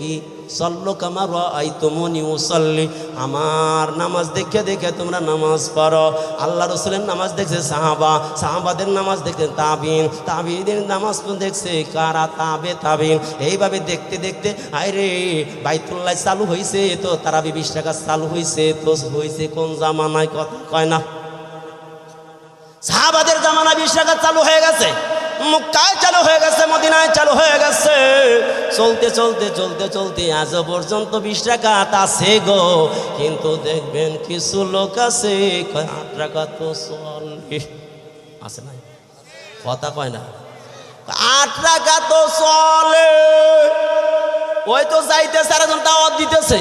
কি? সল্লো কামার আই তোমনি মুসল্লি আমার নামাজ দেখে দেখে তোমরা নামাজ পড়ো। আল্লাহ রসুলের নামাজ দেখছে সাহাবা। সাহাবাদের নামাজ দেখছে তাবিন। তাবিনের নামাজ দেখছে কারা? তাবে তাবিন। এইভাবে দেখতে দেখতে আরে বাইতুল্লাহ চালু হয়েছে তো তারা বিশ টাকা চালু হয়েছে তো হয়েছে কোন জামানায়? কথা কয় না। সাহাবাদের জামানা বিশ টাকা চালু হয়ে গেছে। মুক্কায় চালু হয়ে গেছে, মদিনায় চালু হয়ে গেছে। চলতে চলতে চলতে চলতে আজ পর্যন্ত বিশ টাকা আছে গো। কিন্তু দেখবেন কিছু লোক আছে আট আছে না কথা কয় না। আট টাকা তো চলে। ওই তো যাইতে দিতেছে।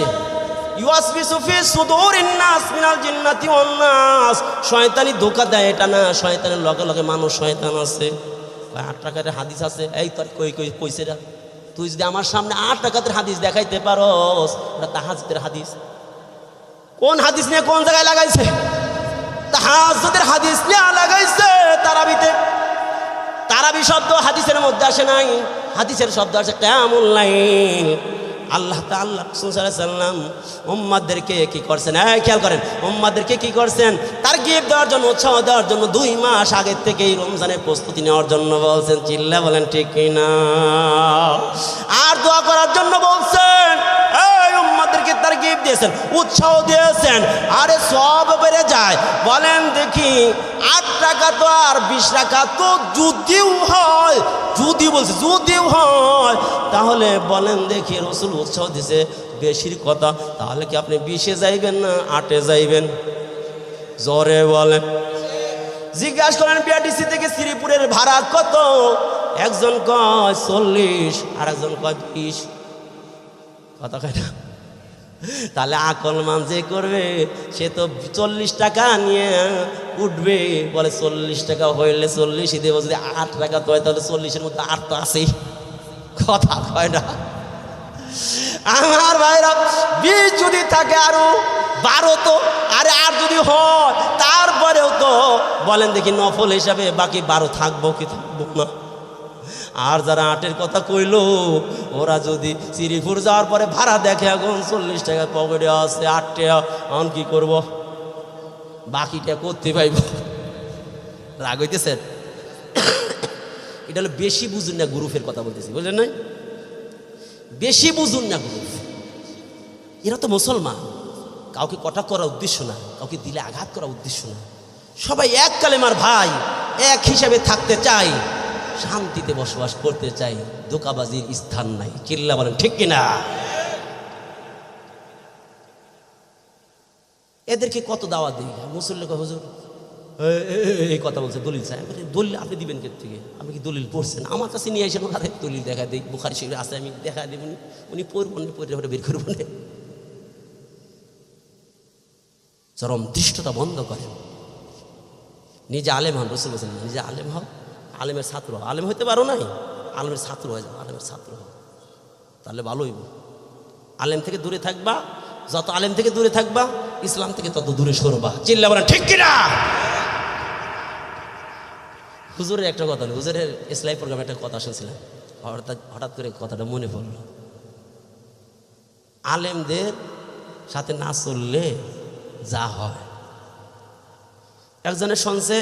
মিনাল জিন্নাতি ওয়ান নাস। শয়তানি ধোকা দেয় এটা না, শয়তানের লগে লগে মানুষ শয়তান আছে। আট টাকার হাদিস আছে। এই তোর কই কই, কইছে তুই যদি আমার সামনে আট টাকাতের হাদিস দেখাইতে পারস, ওটা তাহাজের হাদিস। কোন হাদিস নিয়ে কোন জায়গায় লাগাইছে? তাহাজের হাদিস নিয়ে লাগাইছে তারাবিতে। তারাবি শব্দ হাদিসের মধ্যে আসে নাই। হাদিসের শব্দ আসে কেমন লাইন আল্লাহ আল্লাহ সাল্লাম উম্মাদেরকে কি করছেন? হ্যাঁ খেয়াল করেন, উম্মাদেরকে কি করছেন? তার গিফট দেওয়ার জন্য, উৎসাহ দেওয়ার জন্য দুই মাস আগের থেকে এই রমজানের প্রস্তুতি নেওয়ার জন্য বলছেন, চিল্লা বলেন ঠিক কিনা? আর দোয়া করার জন্য বলছেন দিয়েছেন, উৎসাহ দিয়েছেন, আরে সব বেড়ে যায়। বলেন দেখি, আট টাকা তো আর বিশ টাকা তো যদিও হয় যদি বলছে, যদিও হয়। তাহলে বলেন দেখি, রসুল উৎসাহ দিছে, বেশির কথা, তাহলে কি আপনি বিশে যাইবেন না আটে যাইবেন? জোরে বলেন। জিজ্ঞাসা করেন, বিআরটিসি থেকে শ্রীপুরের ভাড়া কত? একজন কয় চল্লিশ আর একজন কয় বিশ। কথা কয় তাহলে আকল মান যে করবে, সে তো চল্লিশ টাকা নিয়ে উঠবে। বলে চল্লিশ টাকা হইলে চল্লিশ দেবো যদি আট টাকা তো হয় তাহলে চল্লিশের মধ্যে আট তো আছেই। কথা হয় না। আমার ভাইরা, বিশ যদি থাকে আরও বারো তো, আরে আর যদি হয়, তারপরেও তো বলেন দেখি নফল হিসাবে বাকি বারো থাকব কি থাকব না। আর যারা আটের কথা কইলো, ওরা যদি শ্রীপুর যাওয়ার পরে ভাড়া দেখে, এখন চল্লিশ টাকা পকেটে আছে আট টাকা, এখন কি করব? বাকিটা করতে পাইব। রাগ হইতেছেন এটা হলো বেশি বুঝুন না গ্রুপের কথা বলতেছি, বুঝলেন না বেশি বুঝুন না গ্রুপ। এরা তো মুসলমান। কাউকে কটা করার উদ্দেশ্য না, কাউকে দিলে আঘাত করার উদ্দেশ্য না। সবাই এক কালেমার ভাই, এক হিসাবে থাকতে চাই। শান্তিতে বসবাস করতে চাই দোকাবাজির স্থান নাই। চিল্লা বলেন, ঠিক কিনা? এদেরকে কত দাওয়া দিই? মুসল্লি হুজুর এই কথা বলছে দলিল আমি দলিল আপনি দিবেন কে থেকে? আপনি কি দলিল পড়ছেন? আমার কাছে নিয়ে এসে ওনার দলিল দেখা দিই, বুখারি শরীর আছে, আমি দেখা দেব, উনি পড়বেন পড়ে বের করবেন চরম দৃষ্টতা বন্ধ করেন। নিজে আলেম হন, রসুল নিজে আলেম হও আলেমের ছাত্র আলেম হইতে পারো নাই? আলেমের ছাত্র হয়ে যাও, আলেমের ছাত্র তাহলে ভালো হইব। আলেম থেকে দূরে থাকবা, যত আলেম থেকে দূরে থাকবা, ইসলাম থেকে তত দূরে সরবা। চিল্লা বলেন, ঠিক কিনা? হুজুরের একটা কথা হুজুরের ইসলাই প্রোগ্রামে একটা কথা শুনছিলাম। হঠাৎ হঠাৎ করে কথাটা মনে পড়ল। আলেমদের সাথে না চললে যা হয়। একজনের শুনছে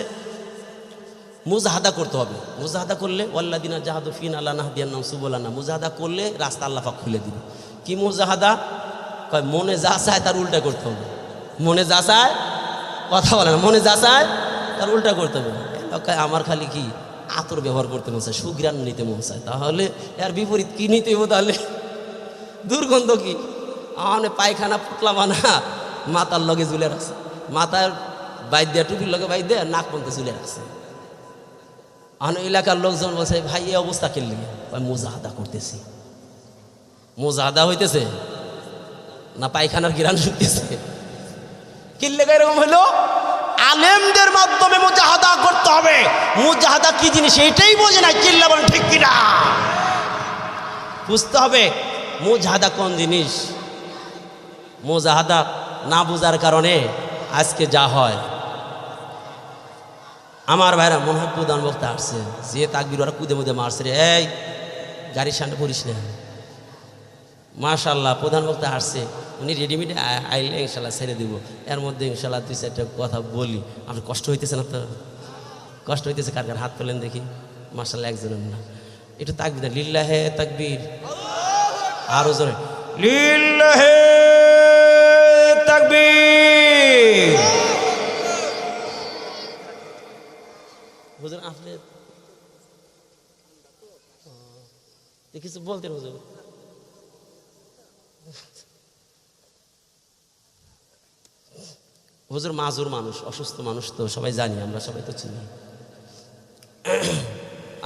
মুজাহাদা করতে হবে। মুজাহাদা করলে ওয়াল্লা দিনা জাহাদু ফিন আল্লাহ নাহদিয়ার নাম সুবলানা। মুজাহাদা করলে রাস্তা আল্লাহ খুলে দিবে। কি মুজাহাদা? কয়, মনে যা চায় তার উল্টা করতে হবে। মনে যা চায়, কথা বলে না। মনে যা চায় তার উল্টা করতে হবে। আমার খালি কি আতর ব্যবহার করতে মন চায় সুগ্রাণ নিতে মন চায়। তাহলে এর বিপরীত কি নিতে হবে তাহলে? দুর্গন্ধ কি? আমার পায়খানা পুতলা বানা, মাতার লগে ঝুলে রাখছে। মাথার বাইর দেয়া টুপির লগে বাইর দেয়া, নাক পর্যন্ত ঝুলে রাখছে। আমার এলাকার লোকজন বলছে, ভাই, এই অবস্থা কেন লিগে? মোজাহাদা করতেছি। মোজাহাদা হইতেছে? না, পায়খানার গিরান শুকতেছে কিনলে এরকম হলো আলেমদের মাধ্যমে মুজাহাদা করতে হবে। মুজাহাদা কি জিনিস? এটাই বোঝে না চিল্লা বলেন, ঠিক কিনা? বুঝতে হবে, মুজাহাদা কোন জিনিস? মুজাহাদা না বোঝার কারণে আজকে যা হয় আমার ভাইরা মনে হয় প্রধান বক্তা আসছে। যে তাকবির ওরা কুদে মুদে মারছে রে, এই গাড়ির সামনে পড়িস না। মাশাল্লাহ প্রধান বক্তা আসছে। উনি রেডিমেড আইলে ইনশাল্লাহ ছেড়ে দিব। এর মধ্যে ইনশাল্লাহ দুই চারটা কথা বলি। আপনার কষ্ট হইতেছে না তো। কষ্ট হইতেছে, কার কার হাত তোলেন দেখি। মাশাল্লাহ একজনের না। একটু তাকবি না লিল্লাহে তাকবীর। আরও জোরে। লিল্লাহে তাকবীর। কিছু বলতেন হুজুর হুজুর মাজুর মানুষ, অসুস্থ মানুষ তো সবাই জানি, আমরা সবাই তো চিনি।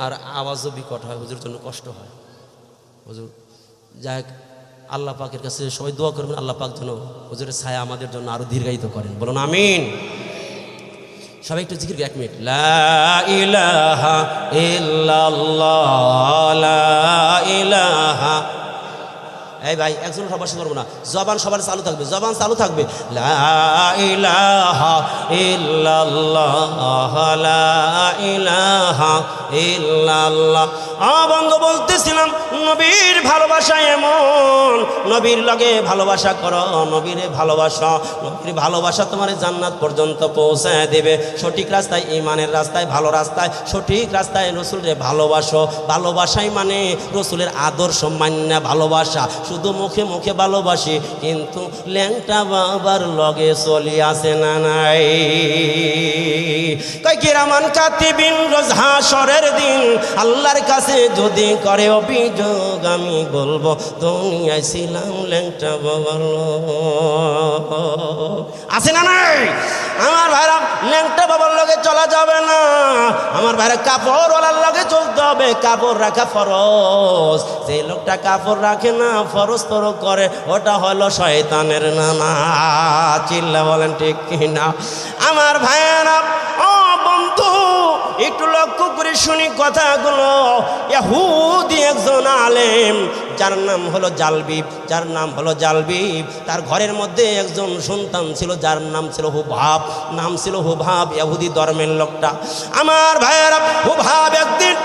আর আওয়াজও বিকট হয় হুজুর জন্য কষ্ট হয়। হুজুর, যাই হোক, আল্লাহ পাকের কাছে সবাই দোয়া করবেন, আল্লাহ পাক যেন হুজুরের ছায়া আমাদের জন্য আরও দীর্ঘায়িত করেন। বলুন, আমিন। সবাই একটু জিকির এক মিনিট। লা ইহা এই ভাই একজন সবার করব না। জবান সবার চালু থাকবে, জবান চালু থাকবে। লা ইহা ইহা অবঙ্গ বলতেছিলাম, নবীর ভালোবাসা এমন। নবীর লগে ভালোবাসা করো, নবীর ভালোবাসা নবীর ভালোবাসা তোমার জান্নাত পর্যন্ত পৌঁছায় দেবে। সঠিক রাস্তায়, ইমানের রাস্তায়, ভালো রাস্তায়, সঠিক রাস্তায় রসুলের ভালোবাসো। ভালোবাসাই মানে রসুলের আদর্শ মান্য ভালোবাসা। শুধু মুখে মুখে ভালোবাসি, কিন্তু ল্যাংটা বাবার লগে চলি আসে না নাই। কিরামান কাতিবিন রোজ হাসরের দিন, আল্লাহর কাছে যদি করে অভিযোগ, আমি বলব দুনিয়ায় ছিলাম ল্যাংটা লোক। আছে না নাই? আমার ভাইরা ল্যাংটা বাবার লগে চলা যাবে না। আমার ভাইরা কাপড়ওয়ালার লগে চলতে হবে। কাপড় রাখা ফরজ। যে লোকটা কাপড় রাখে না, ফরজ তোর করে, ওটা হলো শয়তানের নানা। চিল্লা বলেন ঠিক কিনা? আমার ভাইয়েরা একটু লক্ষ্য করে শুনি কথাগুলো। ইয়াহুদি একজন আলেম, যার নাম হলো জালবিব, যার নাম হলো জালবিব। তার ঘরের মধ্যে একজন সন্তান ছিল, যার নাম ছিল হুভাব নাম ছিল হুভাব ইয়াহুদি ধর্মের লোকটা। আমার ভাইয়েরা হুভাব একদিন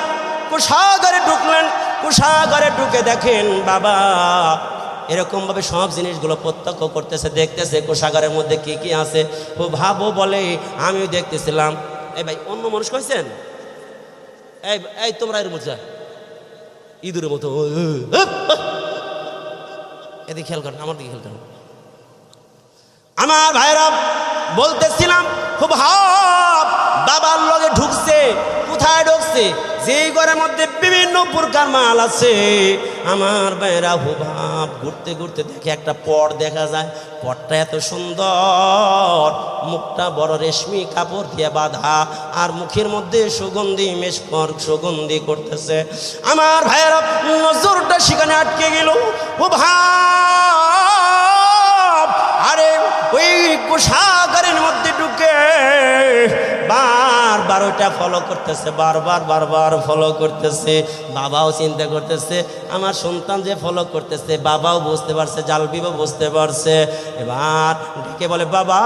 কুষাগরে ঢুকলেন। কুষাগরে ঢুকে দেখেন, বাবা, এরকমভাবে সব জিনিসগুলো প্রত্যক্ষ করতেছে, দেখতেছে কোষাগারের মধ্যে কি কি আছে। ও ভাবো বলে, আমিও দেখতেছিলাম। এই ভাই, অন্য মানুষ কইছেন? এই এই তোমরা এর মজা ইঁদুরের মতো। এদিকে খেয়াল করেন, আমার দিকে খেয়াল করেন। আমার ভাইরা বলতেছিলাম, খুব হাব বাবার লগে ঢুকছে। কোথায় ঢুকছে যে ঘরের মধ্যে বিভিন্ন প্রকার মাল আছে। আমার ভাইরা হুভাব ঘুরতে ঘুরতে দেখে একটা পট দেখা যায়। পটটা এত সুন্দর, মুখটা বড় রেশমি কাপড় দিয়ে বাঁধা, আর মুখের মধ্যে সুগন্ধি মেশপর সুগন্ধি করতেছে। আমার ভাইয়েরা, নজরটা সেখানে আটকে গেল। হুভাব আরে ওই কোষাগারের মধ্যে ঢুকে বারবার ওইটা ফলো করতেছে, বারবার বারবার ফলো করতেছে, বাবাও চিন্তা করতেছে, আমার সন্তান যে ফলো করতেছে, বাবাও বুঝতে পারছে, জালবিও বুঝতে পারছে। এবার ডেকে বলে, বাবা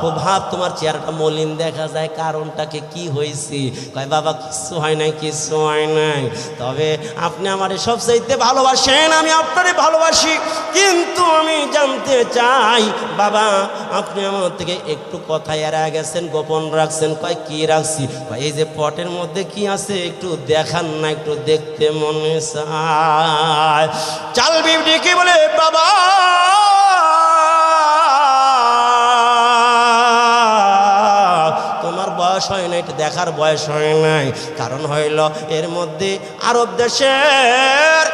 খুব ভাব তোমার চেহারাটা মলিন দেখা যায় কারণটাকে কি হয়েছে? কয়, বাবা, কিচ্ছু হয় নাই, কিচ্ছু হয় নাই। তবে আপনি আমার সবচাইতে ভালোবাসেন, আমি আপনারে ভালোবাসি। কিন্তু আমি জানতে চাই, বাবা, আপনি আমার থেকে একটু কথা এড়া গেছেন, গোপন রাখছেন, কয়, কি রাখছি? কয়, এই যে পটের মধ্যে কি আছে, একটু দেখান না, একটু দেখতে মনে চায়। চাল বিবডি কি বলে, বাবা! দেখার বয়স হয় নাই। কারণ হইল, এর মধ্যে আরব দেশের